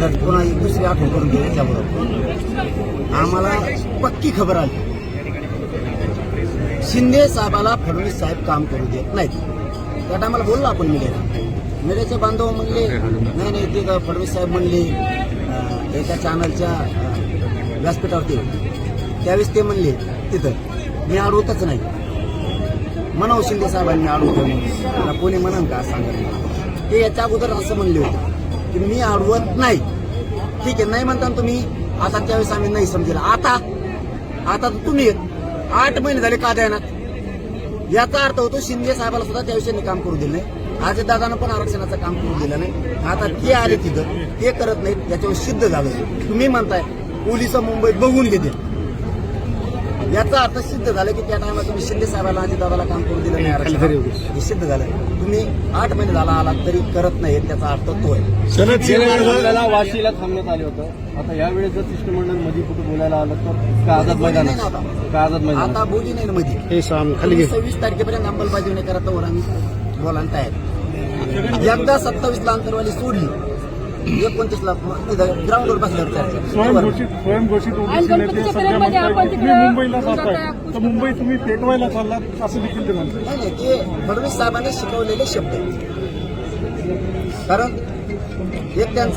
एकदा पुन्हा एक दुसरी आठवण करून दिली त्याबरोबर आम्हाला पक्की खबर आली. शिंदे साहेबाला फडणवीस साहेब काम करू देत नाहीत. त्या टायमाला बोललो आपण मीडियाला. मीडियाचे बांधव म्हणले नाही नाही ते फडणवीस साहेब म्हणले एका चॅनलच्या व्यासपीठावरती. त्यावेळेस ते म्हणले तिथं मी अडवतच नाही. म्हणाव शिंदे साहेबांनी अडवतो म्हणून. कोणी म्हणाल का सांगा ते याच्या अगोदर असं म्हणले होते. की मी अडवत नाही. ठीक आहे नाही म्हणता ना तुम्ही आता त्यावेळेस आम्ही नाही समजेल. आता आता तुम्ही आठ महिने झाले का देणार याचा अर्थ होतो शिंदे साहेबाला सुद्धा त्या विषयाने काम करू दिलं नाही. आज दादानं पण आरक्षणाचं काम करू दिलं नाही. आता ते आले तिथं ते करत नाहीत त्याच्यावर सिद्ध झालं. तुम्ही म्हणताय पोलीस मुंबईत बघून घेतील. याचा अर्थ सिद्ध झालं की त्या टायमाला तुम्ही शिंदे साहेबाला आणि दादाला काम करू दिलं नाही आरक्षण. हे सिद्ध झालं. तुम्ही आठ महिने झाला आलात तरी करत नाही त्याचा अर्थ तो आहे. वाशीला थांबण्यात आले होतं. आता यावेळेस जर शिष्टमंडळमध्ये कुठे बोलायला आलं तर का आझाद मैदान. का आझाद मैदान आता बोली नाही मध्ये. हे सव्वीस तारखेपर्यंत अंमलबजावणी करा तर आम्ही बोलायला तयार एकदा सत्तावीस ला अंतरवाली सोडली. एकोणतीस ला ग्राउंडवर बसल्यावर चर्चा. स्वयंघोषित स्वयंघोषित आणि ओबीसी नेते गणपतीच्या सध्या मुंबईला जाताय तर मुंबई तुम्ही पेटवायला चाललात असं देखील ते म्हणतात नाही नाही ते फडणवीस साहेबांनी शिकवलेले शब्द. कारण एक त्यांचा